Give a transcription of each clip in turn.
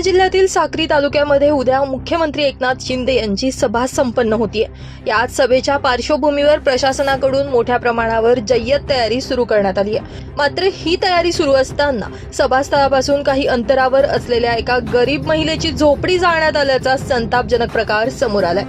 धुळे जिल्ह्यातील साक्री तालुक्यामध्ये उद्या मुख्यमंत्री एकनाथ शिंदे यांची सभा संपन्न होतीये. याच सभेच्या पार्श्वभूमीवर प्रशासनाकडून मोठ्या प्रमाणावर जय्यत तयारी सुरू करण्यात आली आहे मात्र ही तयारी सुरू असताना सभास्थळापासून काही अंतरावर असलेल्या एका गरीब महिलेची झोपडी जाळण्यात आल्याचा संतापजनक प्रकार समोर आलाय.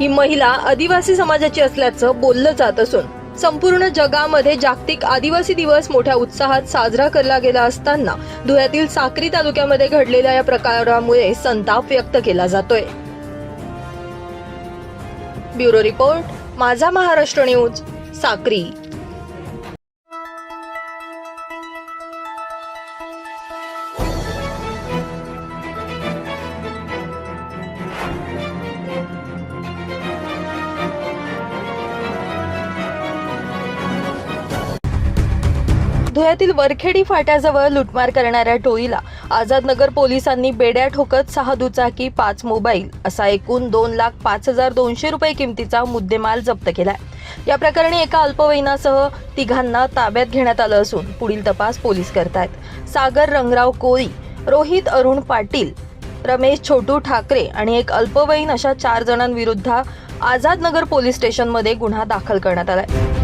ही महिला आदिवासी समाजाची असल्याचं बोललं जात असून संपूर्ण जगामध्ये जागतिक आदिवासी दिवस मोठ्या उत्साहात साजरा केला गेला असताना धुळ्यातील साक्री तालुक्यामध्ये घडलेल्या या प्रकारामुळे संताप व्यक्त केला जातोय. Bureau report Majha Maharashtra news Sakri. धुळ्यातील Varkhedi फाट्याजवळ लुटमार करणाऱ्या टोळीला आझादनगर पोलिसांनी बेड्या ठोकत सहा दुचाकी पाच मोबाईल असा एकूण दोन लाख पाच हजार दोनशे रुपये किमतीचा मुद्देमाल जप्त केलाय. या प्रकरणी एका अल्पवयीनासह तिघांना ताब्यात घेण्यात आलं असून पुढील तपास पोलीस करतायत. सागर रंगराव कोळी रोहित अरुण पाटील रमेश छोटू ठाकरे आणि एक अल्पवयीन अशा चार जणांविरुद्ध आझादनगर पोलीस स्टेशनमध्ये गुन्हा दाखल करण्यात आलाय.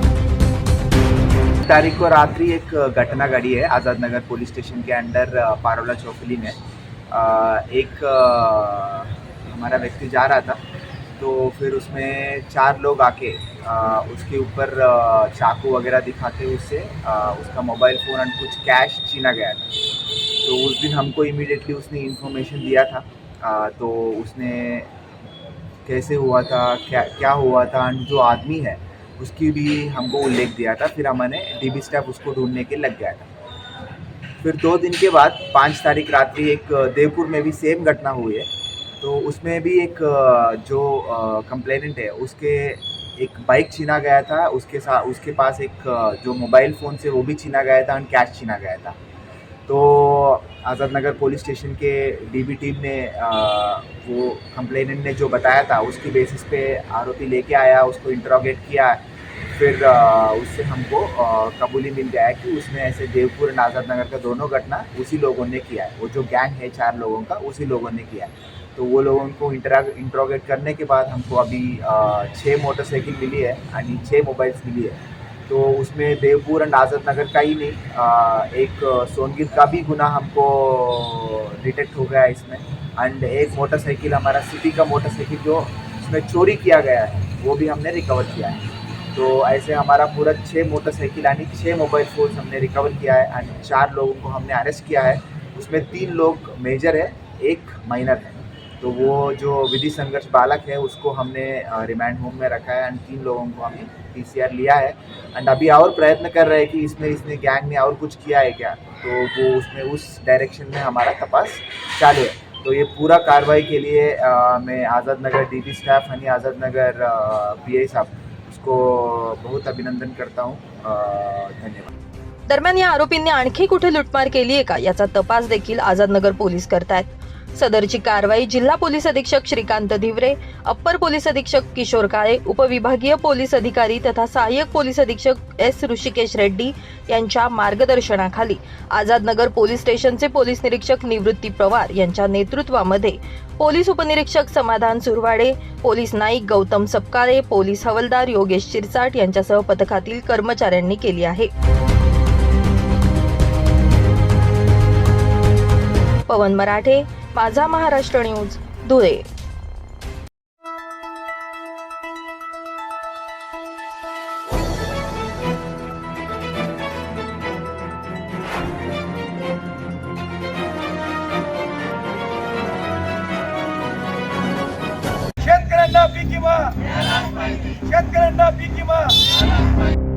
तारीख को रात्रि एक घटना घड़ी है आज़ाद नगर पुलिस स्टेशन के अंडर पारोला चौकली में। एक हमारा व्यक्ति जा रहा था तो फिर उसमें चार लोग आके उसके ऊपर चाकू वगैरह दिखाते उससे उसका मोबाइल फ़ोन और कुछ कैश छीना गया था। तो उस दिन हमको इमीडिएटली उसने इन्फॉर्मेशन दिया था तो उसने कैसे हुआ था, क्या क्या हुआ था और जो आदमी है उसकी भी हमको उल्लेख दिया था, फिर हमने डीबी स्टाफ उसको ढूँढने के लग गया था। फिर दो दिन के बाद, पाँच तारीख रात्रि एक देवपुर में भी सेम घटना हुई है। तो उसमें भी एक जो कंप्लेनेंट है, उसके एक बाइक छीना गया था, उसके साथ उसके पास एक जो मोबाइल फ़ोन से वो भी छीना गया था एंड कैश छीना गया था। तो आज़ाद नगर पुलिस स्टेशन के डीबी टीम ने वो कंप्लेनेंट ने जो बताया था, उसकी बेसिस पे आरोपी लेके आया, उसको इंटरोगेट किया। फिर उससे हमको कबूली मिल गया कि उसने ऐसे देवपुर और आज़ाद नगर का दोनों घटना उसी लोगों ने किया है। वो जो गैंग है चार लोगों का, उसी लोगों ने किया है। तो वो लोगों को इंटरा इंट्रोगेट करने के बाद हमको अभी छः मोटरसाइकिल मिली है, यानी छः मोबाइल्स मिली है। तो उसमें देवपुर एंड आज़ाद नगर का ही नहीं एक सोनगिर का भी गुना हमको डिटेक्ट हो गया इसमें। एंड एक मोटरसाइकिल हमारा सिटी का मोटरसाइकिल जो उसमें चोरी किया गया है, वो भी हमने रिकवर किया है। तो ऐसे हमारा पूरा छः मोटरसाइकिल यानी छः मोबाइल फ़ोन्स हमने रिकवर किया है। एंड चार लोगों को हमने अरेस्ट किया है। उसमें तीन लोग मेजर है, एक माइनर है। तो वो जो विधि संघर्ष बालक है उसको हमने रिमांड होम में रखा है एंड तीन लोगों को हमने पीसीआर लिया है। एंड अभी और प्रयत्न कर रहे हैं कि इसमें इसने गैंग ने और कुछ किया है क्या? तो वो उसमें उस डायरेक्शन में हमारा तपास चालू है। तो ये पूरा कार्रवाई के लिए आ, मैं आज़ाद नगर डी स्टाफ यानी आज़ाद नगर पी आई साहब उसको बहुत अभिनंदन करता हूँ। धन्यवाद। दरम्यान या आरोपींनी आणखी कुठे लुटमार केली आहे का? याचा तपास देखील आझादनगर पोलीस करतायत. सदरची कारवाई जिल्हा पोलीस अधीक्षक श्रीकांत धिवरे अप्पर पोलीस अधीक्षक किशोर काळे उपविभागीय पोलीस अधिकारी तथा सहाय्यक पोलीस अधीक्षक एस ऋषिकेश रेड्डी यांच्या मार्गदर्शनाखाली आझादनगर पोलीस स्टेशनचे पोलीस निरीक्षक निवृत्ती पवार यांच्या नेतृत्वामध्ये पोलीस उपनिरीक्षक समाधान सुरवाडे पोलीस नाईक गौतम सपकाळे पोलीस हवलदार योगेश चिरसाट यांच्यासह पथकातील कर्मचाऱ्यांनी केली आहे. पवन मराठे माझा महाराष्ट्र न्यूज धुळे. शेतकऱ्यांना पीक विमा. शेतकऱ्यांना पीक विमा.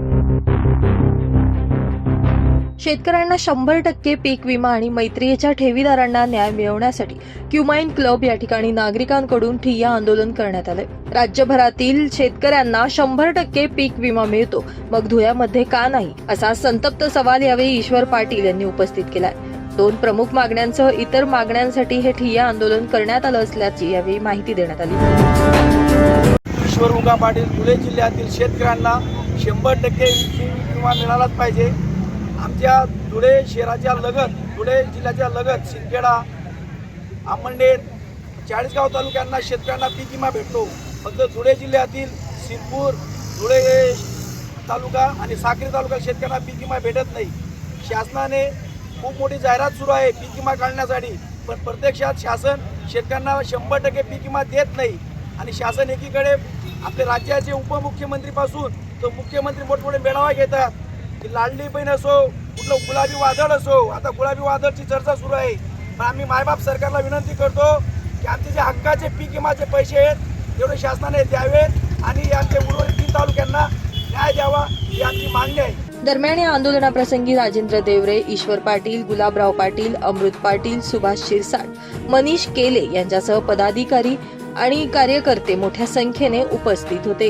शेतकऱ्यांना शंभर टक्के पीक विमा आणि मैत्रीच्या ठेवीदारांना न्याय मिळवण्यासाठी क्युमाइन क्लब या ठिकाणी नागरिकांकडून ठिय्या आंदोलन करण्यात आले राज्यभरातील शेतकऱ्यांना शंभर टक्के पीक विमा मिळतो. मग धुळ्यामध्ये का नाही? असा संतप्त सवाल यावेळी ईश्वर पाटील यांनी उपस्थित केलाय. दोन प्रमुख मागण्यांसह इतर मागण्यांसाठी हे ठिय्या आंदोलन करण्यात आलं असल्याची यावेळी माहिती देण्यात आली. ईश्वर उंगा पाटील धुळे जिल्ह्यातील शेतकऱ्यांना शंभर टक्के विमा मिळालाच पाहिजे. आमच्या धुळे शहराच्या लगत धुळे जिल्ह्याच्या लगत सिंदखेडा आंबंडे चाळीसगाव तालुक्यांना शेतकऱ्यांना पीक विमा भेटतो. फक्त धुळे जिल्ह्यातील सिरपूर धुळे तालुका आणि साक्री तालुका शेतकऱ्यांना पीक विमा भेटत नाही. शासनाने खूप मोठी जाहिरात सुरू आहे पीक विमा काढण्यासाठी. पण प्रत्यक्षात शासन शेतकऱ्यांना शंभर टक्के पीक विमा देत नाही. आणि शासन एकीकडे आपले राज्याचे उपमुख्यमंत्रीपासून तो मुख्यमंत्री मोठमोठे मेळावा घेतात. ती लाडली बहीण असो कुठलं गुलाबी वादळ असो आता गुलाबी वादळची चर्चा सुरू आहे. पण आम्ही मायबाप सरकारला विनंती करतो की आमचे जे हक्काचे पीक विमाचे पैसे आहेत तेवढे शासनाने द्यावेत आणि आमच्या उर्वरित तीन तालुक्यांना न्याय द्यावा ही आमची मागणी आहे. दरम्यान या आंदोलनाप्रसंगी राजेंद्र देवरे ईश्वर पाटील गुलाबराव पाटील अमृत पाटील सुभाष शिरसाट मनीष केले यांच्यासह पदाधिकारी आणि कार्यकर्ते मोठ्या संख्येने उपस्थित होते.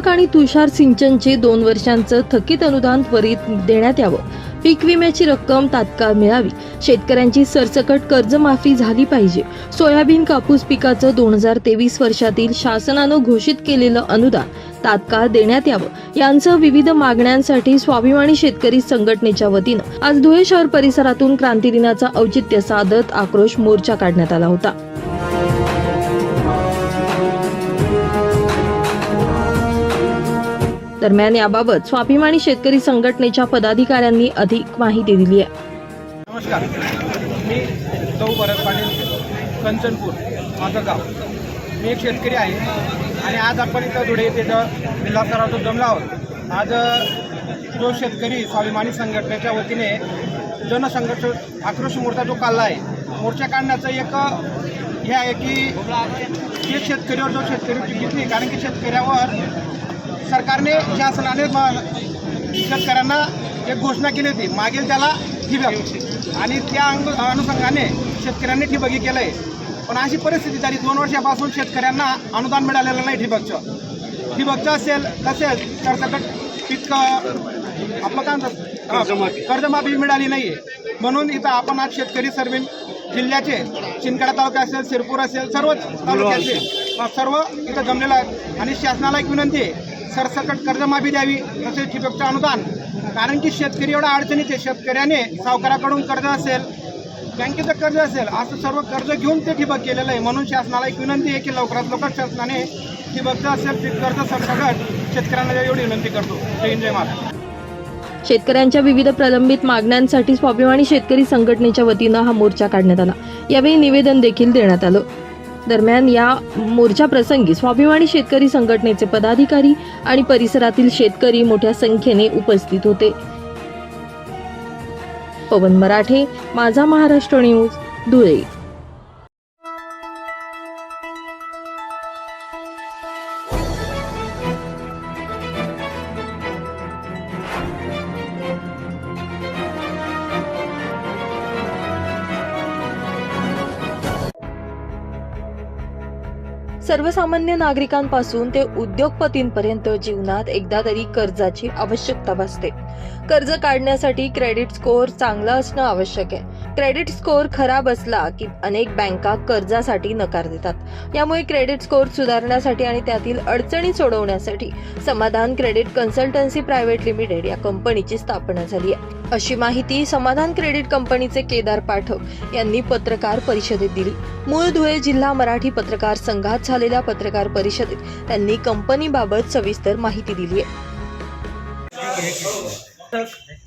ठिबक आणि तुषार सिंचनचे दोन वर्षांचं थकीत अनुदान त्वरित देण्यात यावं. पीक विम्याची रक्कम तात्काळ मिळावी. शेतकऱ्यांची सरसकट कर्जमाफी झाली पाहिजे. सोयाबीन कापूस पिकाचं दोन हजार तेवीस वर्षातील शासनानं घोषित केलेलं अनुदान तात्काळ देण्यात यावं. यांसह विविध मागण्यांसाठी स्वाभिमानी शेतकरी संघटनेच्या वतीनं आज धुळे शहर परिसरातून क्रांती दिनाचा औचित्य साधत आक्रोश मोर्चा काढण्यात आला होता. दरम्यान याबाबत स्वाभिमानी शेतकरी संघटनेच्या पदाधिकाऱ्यांनी अधिक माहिती दिली आहे. नमस्कार. मी सौ भरत पाटील कंचनपूर माझं गाव. मी एक शेतकरी आहे आणि आज आपण इथं धुळे तिथं जिल्हा स्तरावर जमलो आहोत. आज जो शेतकरी स्वाभिमानी संघटनेच्या वतीने जनसंघर्ष आक्रोश मोर्चा जो काढला आहे मोर्चा काढण्याचं एक हे आहे की जे शेतकरीवर जो शेतकरी टिकीत नाही कारण की शेतकऱ्यावर सरकारने शासनाने शेतकऱ्यांना एक घोषणा केली होती. मागील त्याला ठिबक. आणि त्या अनुषंगाने शेतकऱ्यांनी ठिबकी केलं आहे पण अशी परिस्थिती झाली दोन वर्षापासून शेतकऱ्यांना अनुदान मिळालेलं नाही ठिबकचं. ठिबकचं असेल तसेच सरसकट पीक आपलं काय कर्जमाफी. मिळाली नाही आहे म्हणून इथं आपण आज शेतकरी सर्व जिल्ह्याचे शिंदखेडा तालुका असेल सिरपूर असेल सर्वच तालुक्याचे सर्व इथं जमलेलं आहे आणि शासनाला एक विनंती आहे सरसकट कर्जमाफी द्यावी तसेच ठिबकचं अनुदान. कारण की शेतकरी एवढा अडचणीत आहे. शेतकऱ्याने सावकाराकडून कर्ज असेल बँकेचं कर्ज असेल असं सर्व कर्ज घेऊन ते ठिबक केलेलं आहे. म्हणून शासनाला एक विनंती आहे की लवकरात लवकर शासनाने ठिबकचं असेल ते कर्ज सरसकट शेतकऱ्यांना एवढी विनंती करतो. जय जय महाराज शेतकऱ्यांच्या विविध प्रलंबित मागण्यांसाठी स्वाभिमानी शेतकरी संघटनेच्या वतीनं हा मोर्चा काढण्यात आला. यावेळी निवेदन देखील देण्यात आलं. दरम्यान या मोर्चा प्रसंगी स्वाभिमानी शेतकरी संघटनेचे पदाधिकारी आणि परिसरातील शेतकरी मोठ्या संख्येने उपस्थित होते. पवन मराठे माझा महाराष्ट्र न्यूज धुळे. सर्वसामान्य नागरिकांपासून ते उद्योगपतींपर्यंत जीवनात एकदा तरी कर्जाची आवश्यकता भासते. कर्ज काढण्यासाठी क्रेडिट स्कोअर चांगला असणं आवश्यक आहे. क्रेडिट स्कोअर खराब असला की अनेक बँका कर्जासाठी नकार देतात. यामुळे क्रेडिट स्कोअर सुधारण्यासाठी आणि त्यातील अडचणी सोडवण्यासाठी समाधान क्रेडिट कन्सल्टन्सी प्रायव्हेट लिमिटेड या कंपनीची स्थापना झाली आहे. अशी माहिती समाधान क्रेडिट कंपनीचे केदार पाठक यांनी पत्रकार परिषदेत दिली. मूळ धुळे जिल्हा मराठी पत्रकार संघात झालेल्या पत्रकार परिषदेत त्यांनी कंपनीबाबत सविस्तर माहिती दिली आहे.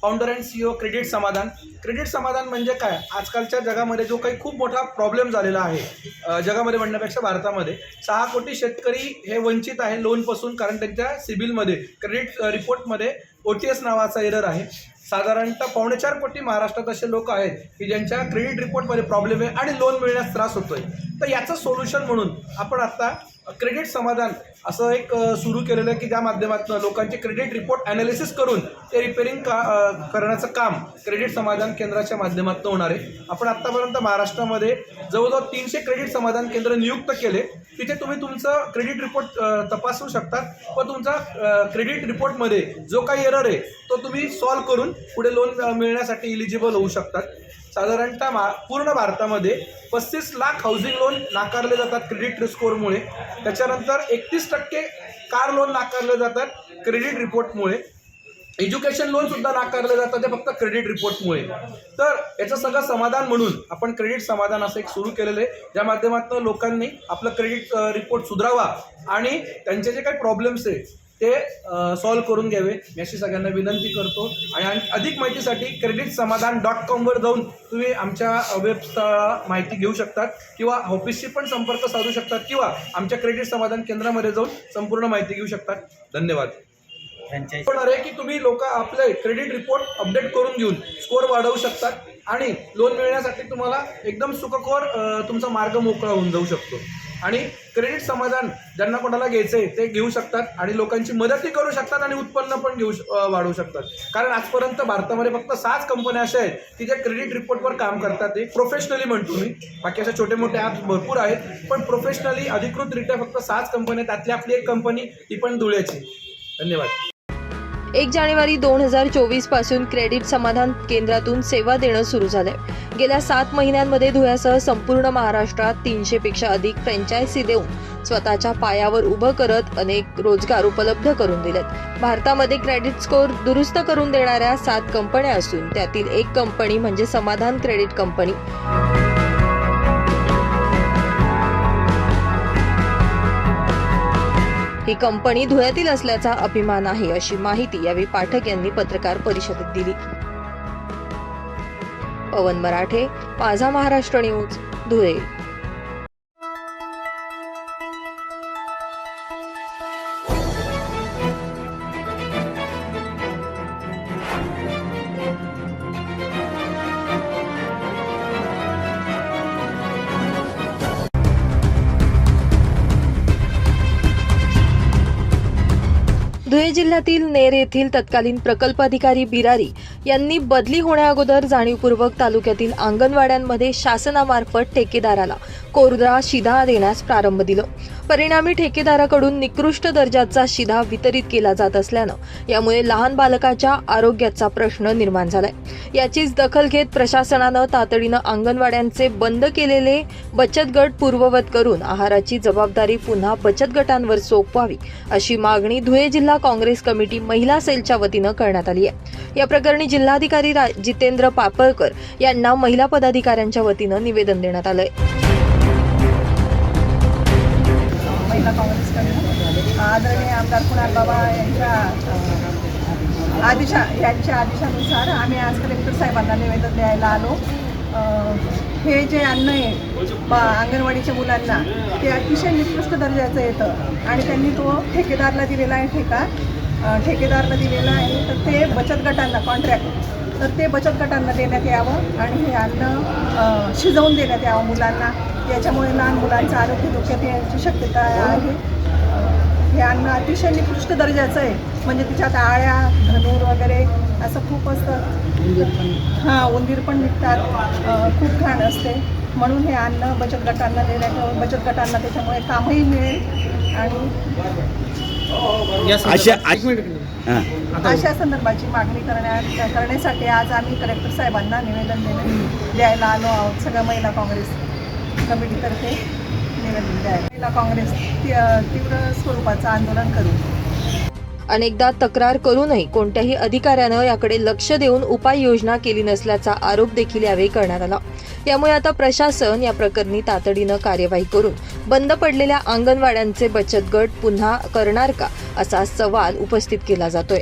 Founder and CEO credit Samadhan credit Samadhan म्हणजे काय? आजकालच्या जगामध्ये जो काही खूप मोठा प्रॉब्लेम झालेला आहे जगामध्ये म्हणण्यापेक्षा भारतामध्ये सहा कोटी शेतकरी हे वंचित आहे लोनपासून कारण त्यांच्या सिबिलमध्ये क्रेडिट रिपोर्टमध्ये ओ टी एस नावाचा एरर आहे. साधारणतः पावणेचार कोटी महाराष्ट्रात असे लोक आहेत की ज्यांच्या क्रेडिट रिपोर्टमध्ये प्रॉब्लेम आहे आणि लोन मिळण्यास त्रास होतोय. तर याचं सोल्युशन म्हणून आपण आता क्रेडिट समाधान असं एक सुरू केलेलं आहे की ज्या माध्यमातून लोकांचे क्रेडिट रिपोर्ट ॲनालिसिस करून ते रिपेरिंग का करण्याचं काम क्रेडिट समाधान केंद्राच्या माध्यमातून होणार आहे. आपण आत्तापर्यंत महाराष्ट्रामध्ये जवळजवळ तीनशे क्रेडिट समाधान केंद्र नियुक्त केले. तिथे तुम्ही तुमचं क्रेडिट रिपोर्ट तपासू शकतात. व तुमचा क्रेडिट रिपोर्टमध्ये जो काही एरर आहे तो तुम्ही सॉल्व्ह करून पुढे लोन मिळण्यासाठी इलिजिबल होऊ शकतात. साधारणतः मा पूर्ण भारतामध्ये पस्तीस लाख हाऊसिंग लोन नाकारले जातात क्रेडिट स्कोअरमुळे त्याच्यानंतर एकतीस टक्के कार लोन नाकारले जातात क्रेडिट रिपोर्टमुळे एज्युकेशन लोन सुद्धा नाकारले जातात ते फक्त क्रेडिट रिपोर्टमुळे तर याचं सगळं समाधान म्हणून आपण क्रेडिट समाधान असं एक सुरू केलेलं आहे. ज्या माध्यमातून लोकांनी आपलं क्रेडिट रिपोर्ट सुधारावा आणि त्यांचे जे काही प्रॉब्लेम्स आहे ते सॉल्व्ह करून घ्यावे. मी अशी सगळ्यांना विनंती करतो. आणि अधिक माहितीसाठी क्रेडिट समाधान डॉट कॉमवर जाऊन तुम्ही आमच्या वेबस्थळाला माहिती घेऊ शकतात किंवा ऑफिसशी पण संपर्क साधू शकतात किंवा आमच्या क्रेडिट समाधान केंद्रामध्ये जाऊन संपूर्ण माहिती घेऊ शकतात. धन्यवाद. होणार आहे की तुम्ही लोक आपले क्रेडिट रिपोर्ट अपडेट करून घेऊन स्कोअर वाढवू शकतात आणि लोन मिळण्यासाठी तुम्हाला एकदम सुखकर तुमचा मार्ग मोकळा होऊन जाऊ शकतो. आणि क्रेडिट समाधान ज्यांना कोणाला घ्यायचं आहे ते घेऊ शकतात आणि लोकांची मदतही करू शकतात आणि उत्पन्न पण घेऊ श- वाढवू शकतात. कारण आजपर्यंत भारतामध्ये फक्त सहाच कंपन्या अशा आहेत की ज्या क्रेडिट रिपोर्टवर काम करतात. ते प्रोफेशनली म्हणतो मी. बाकी अशा छोटे मोठे ॲप्स भरपूर आहेत पण प्रोफेशनली अधिकृतरित्या फक्त सहाच कंपन्या त्यातली आपली एक कंपनी ती पण धुळ्याची धन्यवाद. एक जानेवारी दोन हजार चोवीसपासून क्रेडिट समाधान केंद्रातून सेवा देणं सुरू झालंय. गेल्या सात महिन्यांमध्ये धुळ्यासह संपूर्ण महाराष्ट्रात तीनशे पेक्षा अधिक फ्रँचायसी देऊन स्वतःच्या पायावर उभं करत अनेक रोजगार उपलब्ध करून दिलेत. भारतामध्ये क्रेडिट स्कोअर दुरुस्त करून देणाऱ्या सात कंपन्या असून त्यातील एक कंपनी म्हणजे समाधान क्रेडिट कंपनी. ही कंपनी धुळ्यातील असल्याचा अभिमान आहे अशी माहिती यावेळी पाठक यांनी पत्रकार परिषदेत दिली. पवन मराठे माझा महाराष्ट्र न्यूज धुळे. धुळे जिल्ह्यातील नेर येथील तत्कालीन प्रकल्प अधिकारी बिरारी यांनी बदली होण्याअगोदर जाणीवपूर्वक तालुक्यातील अंगणवाड्यांमध्ये शासनामार्फत ठेकेदाराला कोरडा शिधा देण्यास प्रारंभ दिलं. परिणामी ठेकेदाराकडून निकृष्ट दर्जाचा शिधा वितरित केला जात असल्यानं यामुळे लहान बालकाच्या आरोग्याचा प्रश्न निर्माण झालाय. याचीच दखल घेत प्रशासनानं तातडीनं अंगणवाड्यांचे बंद केलेले बचत गट पूर्ववत करून आहाराची जबाबदारी पुन्हा बचत गटांवर सोपवावी अशी मागणी धुळे जिल्हा काँग्रेस कमिटी महिला सेलच्या वतीनं करण्यात आली आहे. या प्रकरणी जिल्हाधिकारी जितेंद्र पापळकर यांना महिला पदाधिकाऱ्यांच्या वतीनं निवेदन देण्यात आलंय. महिला काँग्रेसकडनं आदरणीय आमदार कुणाल बाबा यांच्या आदिशा आदेशा यांच्या आदेशानुसार आम्ही आज कलेक्टर साहेबांना निवेदन द्यायला आलो. हे जे अन्न आहे बा अंगणवाडीच्या मुलांना ते अतिशय निकृष्ट दर्जाचं येतं. आणि त्यांनी तो ठेकेदारला दिलेला आहे ठेका ठेकेदारला दिलेला आहे. तर ते बचत गटांना कॉन्ट्रॅक्ट तर ते बचत गटांना देण्यात यावं आणि हे अन्न शिजवून देण्यात यावं मुलांना. याच्यामुळे लहान मुलांचं आरोग्य धोक्यात येण्याची शक्यता आहे. हे अन्न अतिशय निकृष्ट दर्जाचं आहे. म्हणजे त्याच्यात आळ्या धनूर वगैरे असं खूप असतं. हां उंदीर पण निघतात. खूप घाण असते. म्हणून हे अन्न बचत गटांना देण्यात बचत गटांना त्याच्यामुळे कामही मिळेल आणि अशा संदर्भाची मागणी करण्या करण्यासाठी आज आम्ही कलेक्टर साहेबांना निवेदन देणे द्यायला आलो आहोत. सगळ्या महिला काँग्रेस कमिटीतर्फे निवेदन द्यायला. महिला काँग्रेस तीव्र स्वरूपाचं आंदोलन करू. अनेकदा तक्रार करूनही कोणत्याही अधिकाऱ्यानं याकडे लक्ष देऊन उपाययोजना केली नसल्याचा आरोप देखील यावेळी करण्यात आला. यामुळे आता प्रशासन या प्रकरणी तातडीनं कार्यवाही करून बंद पडलेल्या अंगणवाड्यांचे बचत गट पुन्हा करणार का असा सवाल उपस्थित केला जातोय.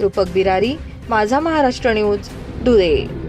रूपक बिरारी माझा महाराष्ट्र न्यूज धुळे.